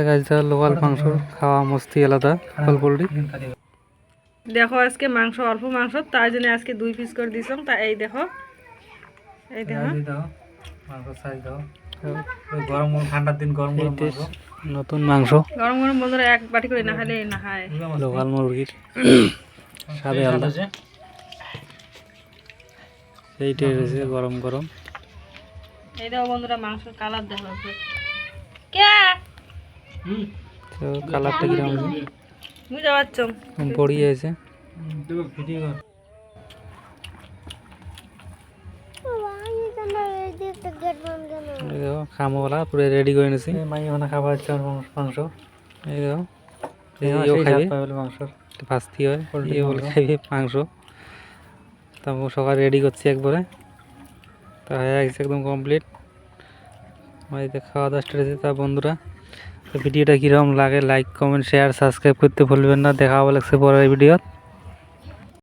গাছটা লোকাল মাংস খাওয়া মস্তি আলাদা লোকাল পোলট্রি দেখো আজকে মাংস অল্প মাংস তাই জন্য আজকে দুই পিস করে দিছিলাম তা এই দেখো এই দেখো। গরম ঠান্ডার দিন গরম গরম এইটা নতুন মাংস। গরম গরম বন্ধুরা এক বাটি করে না খালে না খায় লোকাল মুরগির স্বাদে আলাদা। সেইটাই রয়েছে গরম গরম। এই দেখো বন্ধুরা মাংসের কালার দেখো। তো কালারটা কীরকম আছে? বুঝতে পারছ? পড়ি আছে। ভিডিও দেখো খামোওয়ালা পুরো রেডি করে নিছি মাই ওখানে খাবার হচ্ছে মাংস এই দেখো খাইবে। মাংস। ফাস্তি হয় ইয়ে বলে খাইবে মাংস। তারপর সকাল রেডি করছি একবারে। তা হয়ে গেছে একদম কমপ্লিট বাড়িতে খাওয়া দাওয়া স্টার্ট হয়েছে তা বন্ধুরা ভিডিওটা কীরকম লাগে লাইক কমেন্ট শেয়ার সাবস্ক্রাইব করতে ভুলবেন না। দেখা হবে লাগছে পরের ভিডিও